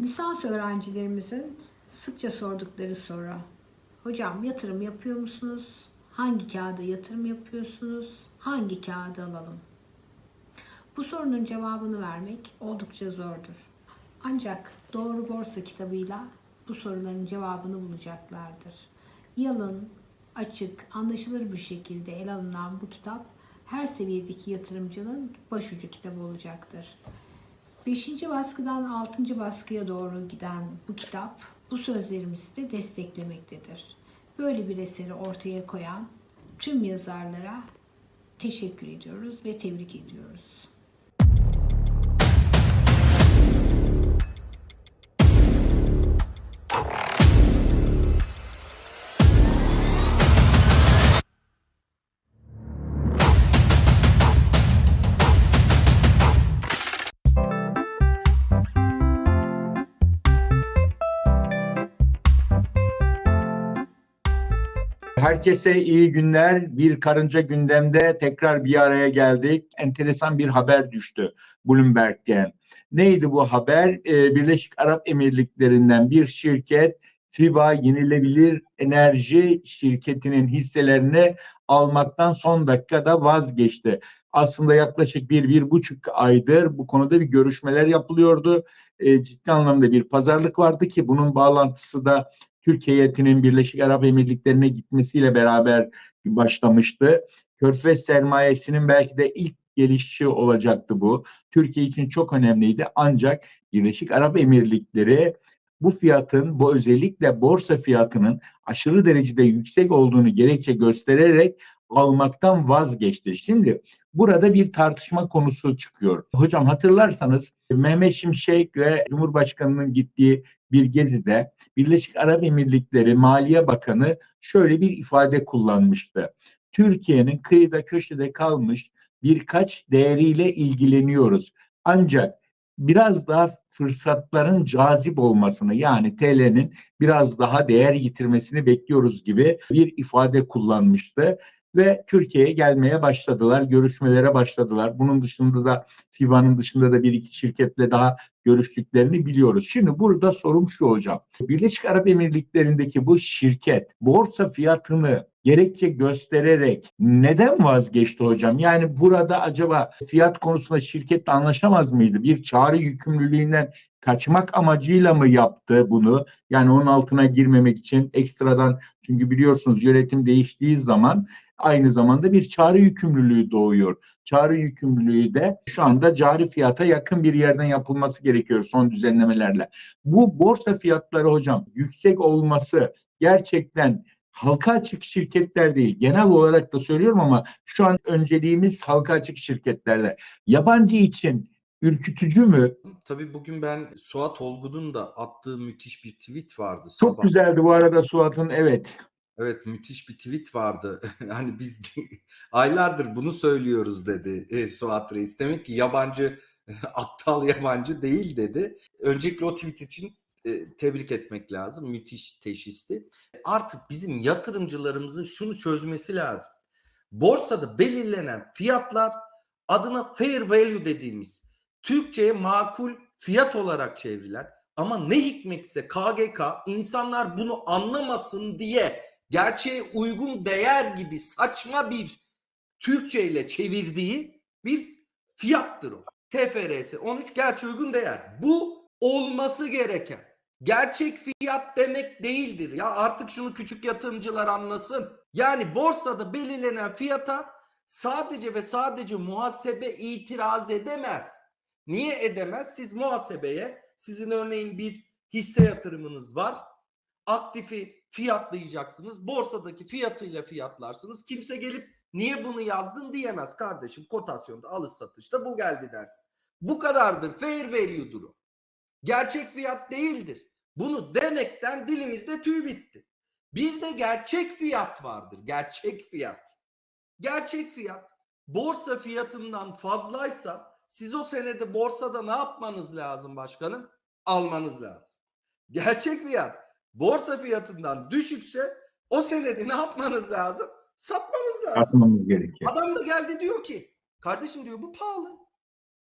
Lisans öğrencilerimizin sıkça sordukları soru. Hocam yatırım yapıyor musunuz? Hangi kağıda yatırım yapıyorsunuz? Hangi kağıdı alalım? Bu sorunun cevabını vermek oldukça zordur. Ancak Doğru Borsa kitabıyla bu soruların cevabını bulacaklardır. Yalın, açık, anlaşılır bir şekilde ele alınan bu kitap her seviyedeki yatırımcının başucu kitabı olacaktır. 5. baskıdan 6. baskıya doğru giden bu kitap bu sözlerimizi de desteklemektedir. Böyle bir eseri ortaya koyan tüm yazarlara teşekkür ediyoruz ve tebrik ediyoruz. Herkese iyi günler. Bir karınca gündemde tekrar bir araya geldik. Enteresan bir haber düştü Bloomberg'den. Neydi bu haber? Ee, Birleşik Arap Emirlikleri'nden bir şirket FIBA Yenilebilir Enerji şirketinin hisselerini almaktan son dakikada vazgeçti. Aslında yaklaşık bir, bir buçuk aydır bu konuda bir görüşmeler yapılıyordu. Ee, ciddi anlamda bir pazarlık vardı ki bunun bağlantısı da Türkiye heyetinin Birleşik Arap Emirlikleri'ne gitmesiyle beraber başlamıştı. Körfez sermayesinin belki de ilk gelişi olacaktı bu. Türkiye için çok önemliydi ancak Birleşik Arap Emirlikleri bu fiyatın, bu özellikle borsa fiyatının aşırı derecede yüksek olduğunu gerekçe göstererek almaktan vazgeçti. Şimdi burada bir tartışma konusu çıkıyor. Hocam hatırlarsanız Mehmet Şimşek ve Cumhurbaşkanı'nın gittiği bir gezide Birleşik Arap Emirlikleri Maliye Bakanı şöyle bir ifade kullanmıştı. Türkiye'nin kıyıda köşede kalmış birkaç değeriyle ilgileniyoruz. Ancak biraz daha fırsatların cazip olmasını yani TL'nin biraz daha değer yitirmesini bekliyoruz gibi bir ifade kullanmıştı ve Türkiye'ye gelmeye başladılar, görüşmelere başladılar. Bunun dışında da FIBA'nın dışında da bir iki şirketle daha görüştüklerini biliyoruz. Şimdi burada sorum şu hocam. Birleşik Arap Emirlikleri'ndeki bu şirket borsa fiyatını gerekçe göstererek neden vazgeçti hocam? Yani burada acaba fiyat konusunda şirketle anlaşamaz mıydı? Bir çağrı yükümlülüğünden kaçmak amacıyla mı yaptı bunu? Yani onun altına girmemek için ekstradan çünkü biliyorsunuz yönetim değiştiği zaman aynı zamanda bir çağrı yükümlülüğü doğuyor. Çağrı yükümlülüğü de şu anda cari fiyata yakın bir yerden yapılması gerekiyor son düzenlemelerle. Bu borsa fiyatları hocam yüksek olması gerçekten halka açık şirketler değil. Genel olarak da söylüyorum ama şu an önceliğimiz halka açık şirketlerde. Yabancı için ürkütücü mü? Tabii bugün ben Suat Olgun'un da attığı müthiş bir tweet vardı. Çok sabah. güzeldi bu arada Suat'ın evet. Evet müthiş bir tweet vardı. hani biz aylardır bunu söylüyoruz dedi e, Suat Reis. Demek ki yabancı aptal yabancı değil dedi. Öncelikle o tweet için e, tebrik etmek lazım. Müthiş teşhisti. Artık bizim yatırımcılarımızın şunu çözmesi lazım. Borsada belirlenen fiyatlar adına fair value dediğimiz Türkçe'ye makul fiyat olarak çevrilen ama ne hikmetse KGK insanlar bunu anlamasın diye gerçeğe uygun değer gibi saçma bir Türkçe ile çevirdiği bir fiyattır o. TFRS 13 gerçeğe uygun değer. Bu olması gereken. Gerçek fiyat demek değildir. Ya artık şunu küçük yatırımcılar anlasın. Yani borsada belirlenen fiyata sadece ve sadece muhasebe itiraz edemez. Niye edemez? Siz muhasebeye sizin örneğin bir hisse yatırımınız var. Aktifi fiyatlayacaksınız. Borsadaki fiyatıyla fiyatlarsınız. Kimse gelip niye bunu yazdın diyemez kardeşim. Kotasyonda alış satışta bu geldi dersin. Bu kadardır. Fair value'dur o. Gerçek fiyat değildir. Bunu demekten dilimizde tüy bitti. Bir de gerçek fiyat vardır. Gerçek fiyat. Gerçek fiyat borsa fiyatından fazlaysa siz o senede borsada ne yapmanız lazım başkanım? Almanız lazım. Gerçek fiyat borsa fiyatından düşükse o senede ne yapmanız lazım? Satmanız lazım. Atmamız gerekiyor. Adam da geldi diyor ki kardeşim diyor bu pahalı.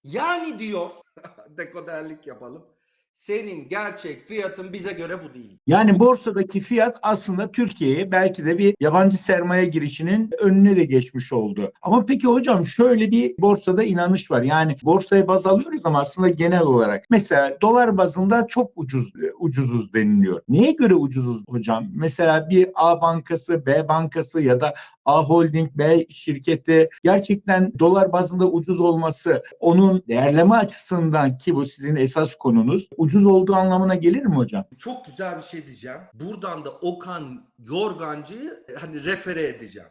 Yani diyor dekoderlik yapalım. Senin gerçek fiyatın bize göre bu değil. Yani borsadaki fiyat aslında Türkiye'ye belki de bir yabancı sermaye girişinin önüne de geçmiş oldu. Ama peki hocam şöyle bir borsada inanış var. Yani borsaya baz alıyoruz ama aslında genel olarak. Mesela dolar bazında çok ucuz ucuzuz deniliyor. Neye göre ucuzuz hocam? Mesela bir A bankası, B bankası ya da A Holding, B şirketi gerçekten dolar bazında ucuz olması onun değerleme açısından ki bu sizin esas konunuz ucuz olduğu anlamına gelir mi hocam? Çok güzel bir şey diyeceğim. Buradan da Okan Yorgancı'yı hani refere edeceğim.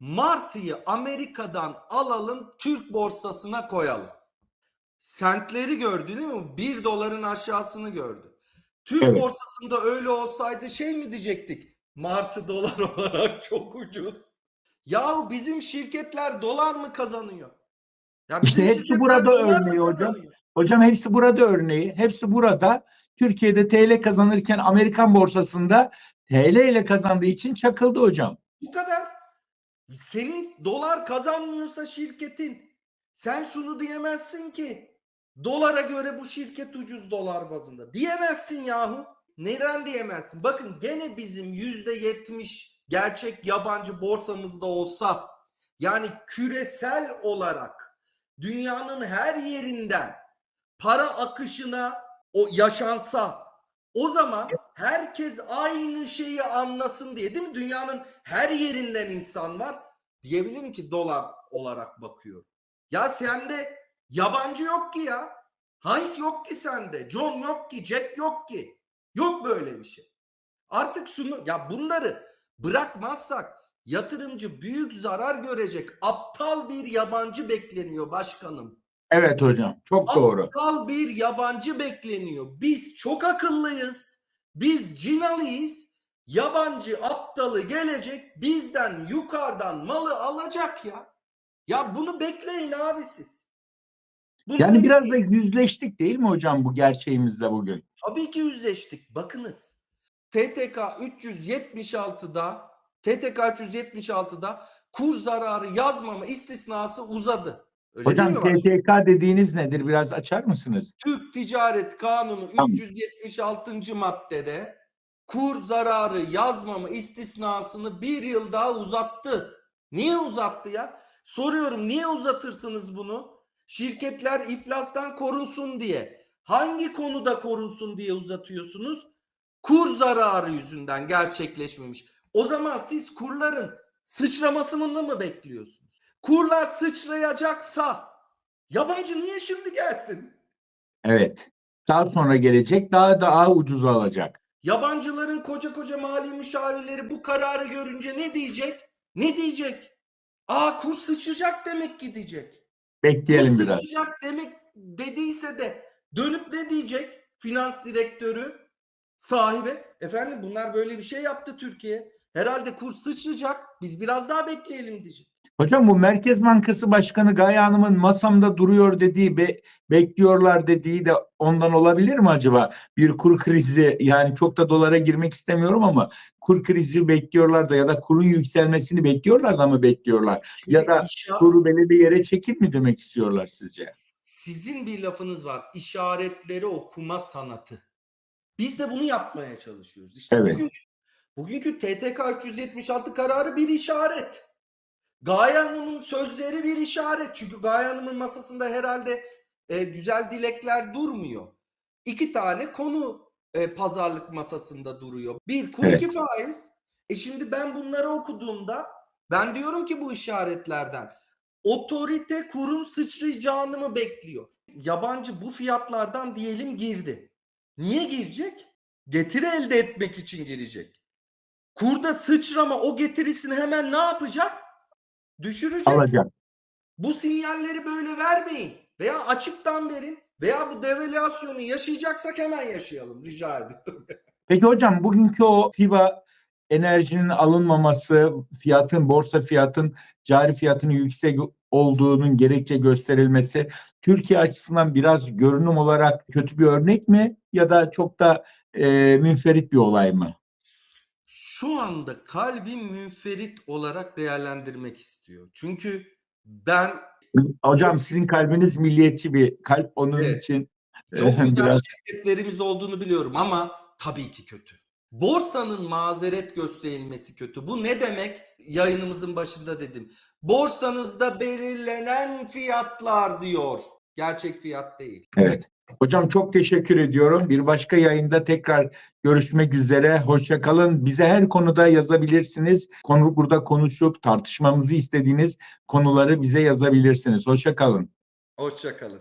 Martı'yı Amerika'dan alalım Türk borsasına koyalım. Sentleri gördü değil mi? 1 doların aşağısını gördü. Türk Evet. borsasında öyle olsaydı şey mi diyecektik? Martı dolar olarak çok ucuz. Yahu bizim şirketler dolar mı kazanıyor? Ya İşte hepsi burada örneği hocam. Hocam hepsi burada örneği. Hepsi burada. Türkiye'de TL kazanırken Amerikan borsasında TL ile kazandığı için çakıldı hocam. Bu kadar. Senin dolar kazanmıyorsa şirketin sen şunu diyemezsin ki dolara göre bu şirket ucuz dolar bazında. Diyemezsin yahu. Neden diyemezsin? Bakın gene bizim yüzde yetmiş gerçek yabancı borsamızda olsa yani küresel olarak dünyanın her yerinden para akışına o yaşansa o zaman herkes aynı şeyi anlasın diye değil mi? Dünyanın her yerinden insan var. Diyebilirim ki dolar olarak bakıyor. Ya sende yabancı yok ki ya. Hans yok ki sende. John yok ki. Jack yok ki. Yok böyle bir şey. Artık şunu ya bunları bırakmazsak yatırımcı büyük zarar görecek. Aptal bir yabancı bekleniyor başkanım. Evet hocam. Çok doğru. Aptal bir yabancı bekleniyor. Biz çok akıllıyız. Biz cinalıyız. Yabancı aptalı gelecek bizden yukarıdan malı alacak ya. Ya bunu bekleyin abi siz. Bunu Yani biraz da bekleyin. yüzleştik değil mi hocam bu gerçeğimizle bugün? Tabii ki yüzleştik. Bakınız. TTK 376'da TTK 376'da kur zararı yazmama istisnası uzadı. Öyle hocam? TTK dediğiniz nedir? Biraz açar mısınız? Türk Ticaret Kanunu Tamam. 376. maddede kur zararı yazmama istisnasını bir yıl daha uzattı. Niye uzattı ya? Soruyorum niye uzatırsınız bunu? Şirketler iflastan korunsun diye. Hangi konuda korunsun diye uzatıyorsunuz? Kur zararı yüzünden gerçekleşmemiş. O zaman siz kurların sıçramasını mı bekliyorsunuz? Kurlar sıçrayacaksa yabancı niye şimdi gelsin? Evet. Daha sonra gelecek daha daha ucuz alacak. Yabancıların koca koca mali müşavirleri bu kararı görünce ne diyecek? Ne diyecek? Aa kur sıçrayacak demek ki diyecek. Kur Bekleyelim biraz. sıçrayacak demek dediyse de dönüp ne diyecek? Finans direktörü, sahibi. Efendim bunlar böyle bir şey yaptı Türkiye. Herhalde kur sıçrayacak. Biz biraz daha bekleyelim diyecek. Hocam bu Merkez Bankası Başkanı Gaye Hanım'ın masamda duruyor dediği, be- bekliyorlar dediği de ondan olabilir mi acaba? Bir kur krizi yani çok da dolara girmek istemiyorum ama kur krizi bekliyorlar da ya da kurun yükselmesini bekliyorlar da mı bekliyorlar? Ya da Kuru belli bir yere çekil mi demek istiyorlar sizce? Sizin bir lafınız var. İşaretleri okuma sanatı. Biz de bunu yapmaya çalışıyoruz. İşte Evet. bugün, bugünkü TTK 376 kararı bir işaret. Gaye Hanım'ın sözleri bir işaret. Çünkü Gaye Hanım'ın masasında herhalde e, güzel dilekler durmuyor. İki tane konu e, pazarlık masasında duruyor. Bir kur Evet. iki faiz. E şimdi ben bunları okuduğumda ben diyorum ki bu işaretlerden otorite kurun sıçrayacağını mı bekliyor? Yabancı bu fiyatlardan diyelim girdi. Niye girecek? Getiri elde etmek için girecek. Kurda sıçrama o getirisini hemen ne yapacak? Düşürecek. Alacak. Bu sinyalleri böyle vermeyin. Veya açıktan verin. Veya bu devalüasyonu yaşayacaksak hemen yaşayalım. Rica ediyorum. Peki hocam bugünkü o FIBA enerjinin alınmaması, fiyatın, borsa fiyatın cari fiyatının yüksek olduğunun gerekçe gösterilmesi Türkiye açısından biraz görünüm olarak kötü bir örnek mi ya da çok da e, münferit bir olay mı? Şu anda kalbim münferit olarak değerlendirmek istiyor. Çünkü ben Hocam sizin kalbiniz milliyetçi bir kalp onun Evet. için Çok güzel Biraz şirketlerimiz olduğunu biliyorum ama tabii ki kötü. Borsanın mazeret gösterilmesi kötü. Bu ne demek? Yayınımızın başında dedim. Borsanızda belirlenen fiyatlar diyor. Gerçek fiyat değil. Evet. Hocam çok teşekkür ediyorum. Bir başka yayında tekrar görüşmek üzere. Hoşçakalın. Bize her konuda yazabilirsiniz. Konu burada konuşup tartışmamızı istediğiniz konuları bize yazabilirsiniz. Hoşçakalın. Hoşçakalın.